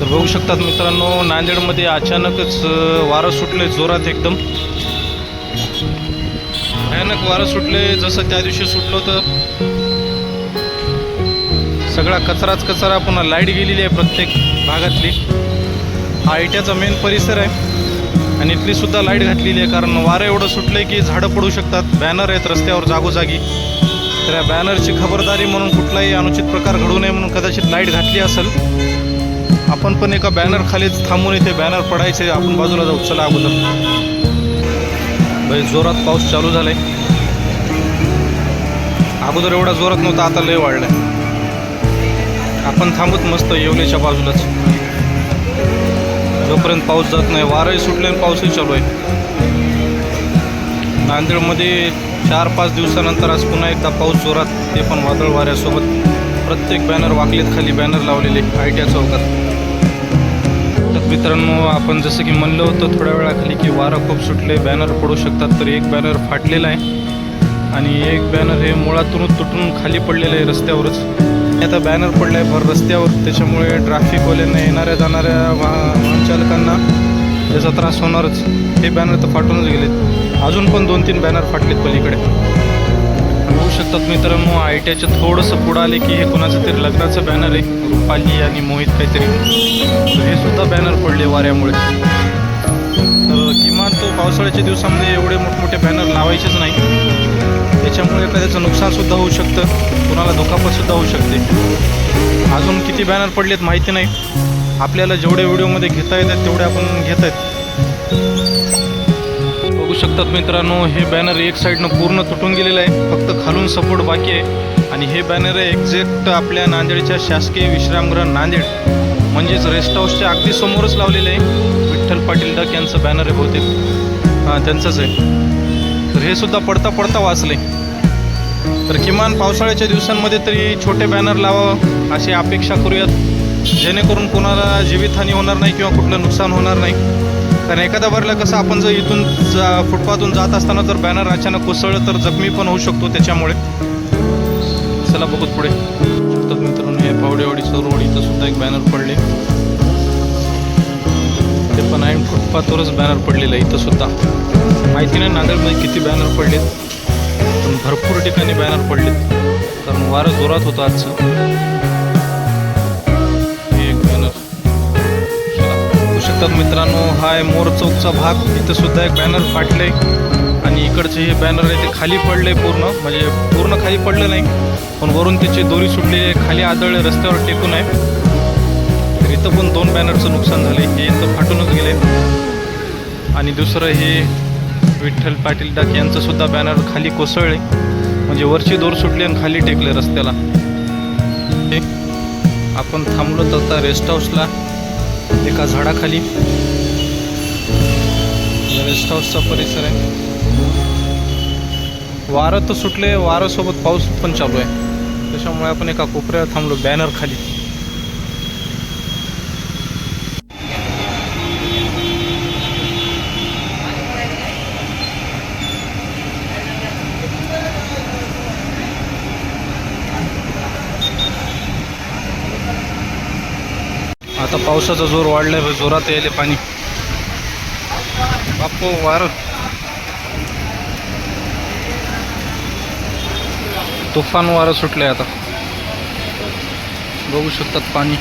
तर बघू शकतात मित्रांनो नांदेडमध्ये अचानकच वारं सुटले जोरात एकदम. भयानक वारं सुटले जसं त्या दिवशी सुटलं होतं. सगळा कचराच कचरा पुन्हा लाइट गेलेली आहे प्रत्येक भागातली. हा इट्याचा मेन परिसर आहे. आणि इथली सुद्धा लाइट घातलेली आहे कारण वारं एवढं सुटलं की झाडं पडू शकतात. बॅनर आहेत रस्त्यावर जागोजागी. तर या बॅनरची खबरदारी म्हणून कुठलाही अनुचित प्रकार घडू नये म्हणून कदाचित लाइट घातली असेल. आपण पण एका बॅनर खालीच थांबून इथे बॅनर पडायचे आपण बाजूला जाऊ. चला अगोदर. भाई जोरात पाऊस चालू झालाय. अगोदर एवढा जोरात नव्हता आता लय वाढलाय. आपण थांबत मस्त येवलेच्या बाजूलाच. जोपर्यंत पाऊस जात नाही वारंही सुटले आणि पाऊसही चालू आहे. नांदेडमध्ये चार पाच दिवसानंतर आज पुन्हा एकदा पाऊस जोरात ते पण वादळ वाऱ्यासोबत. प्रत्येक बॅनर वाकलेत खाली बॅनर लावलेले आय टी चौकात. मित्रांनो आपण जसं की म्हणलं होतं थोड्या वेळाखाली की वारं खूप सुटले बॅनर पडू शकतात तर एक बॅनर फाटलेला आहे. आणि एक बॅनर हे मुळातूनच तुटून खाली पडलेलं आहे रस्त्यावरच. आता बॅनर पडला आहे भर रस्त्यावर त्याच्यामुळे ट्रॅफिकवाल्यांना येणाऱ्या जाणाऱ्या वाहन चालकांना त्याचा त्रास होणारच. हे बॅनर तर फाटूनच गेलेत. अजून पण दोन तीन बॅनर फाटलेत पलीकडे. बघू शकतात मित्रांनो आय टीच्या थोडंसं पुढं आले की हे कोणाचं तरी लग्नाचं बॅनर आहे. रुपाली आणि मोहित काहीतरी. हे सुद्धा बॅनर पडले वाऱ्यामुळे. तर किमान तो पावसाळ्याच्या दिवसामध्ये एवढे मोठमोठे बॅनर लावायचेच नाही. त्याच्यामुळे एखाद्याचं नुकसानसुद्धा होऊ शकतं. कुणाला दुखापतसुद्धा होऊ शकते. अजून किती बॅनर पडलेत माहिती नाही. आपल्याला जेवढे व्हिडिओमध्ये घेता येतात तेवढे आपण घेत आहेत शकतात मित्रांनो. हे बॅनर एक साईडनं पूर्ण तुटून गेलेलं आहे. फक्त खालून सपोर्ट बाकी आहे. आणि हे बॅनर आहे एक्झॅक्ट आपल्या नांदेडच्या शासकीय विश्रामगृह नांदेड म्हणजेच रेस्ट हाऊसच्या अगदी समोरच लावलेलं आहे. विठ्ठल पाटील डक यांचं बॅनर आहे बहुतेक. हां त्यांचंच आहे. तर हे सुद्धा पडता पडता वाचले तर किमान पावसाळ्याच्या दिवसांमध्ये तरी छोटे बॅनर लावावं अशी अपेक्षा करूयात. जेणेकरून कोणाला जीवितहानी होणार नाही किंवा कुठलं नुकसान होणार नाही. कारण एखादा भरला कसं आपण जर इथून जा फुटपाथून जात असताना जर बॅनर अचानक कोसळलं तर जखमी पण होऊ शकतो त्याच्यामुळे. चला बघत पुढे. शकतात मित्रांनो हे पावडेवाडी सरोवडी इथं सुद्धा एक बॅनर पडले. ते पण आहे फुटपाथवरच बॅनर पडलेलं आहे इथं सुद्धा. माहिती नाही नांदेडमध्ये किती बॅनर पडलेत. पण भरपूर ठिकाणी बॅनर पडलेत. कारण वारं जोरात होतं आजचं. शकतात मित्रांनो हा आहे मोर चौकचा भाग. इथं सुद्धा एक बॅनर फाटले आणि इकडचे हे बॅनर आहे ते खाली पडले पूर्ण. म्हणजे पूर्ण खाली पडलं नाही पण वरून त्याची दोरी सुटली आहे. खाली आदळले रस्त्यावर टेकून आहे. तर इथं पण दोन बॅनरचं नुकसान झाले हे इथं फाटूनच गेले आणि दुसरं हे विठ्ठल पाटील डाक यांचं सुद्धा बॅनर खाली कोसळले म्हणजे वरची दोर सुटली आणि खाली टेकले रस्त्याला. आपण थांबलो तर आता रेस्ट हाऊसला एका झाडाखाली. रेस्ट हाऊसचा परिसर आहे. वारं तर सुटले वारासोबत पाऊस पण चालू आहे. त्याच्यामुळे आपण एका कोपऱ्यावर थांबलो बॅनर खाली. आता पावसाचा जोर वाढलाय जोरात यायले पाणी. बाप्पो वार. तुफान वारं सुटलंय आता. बघू शकतात पाणी.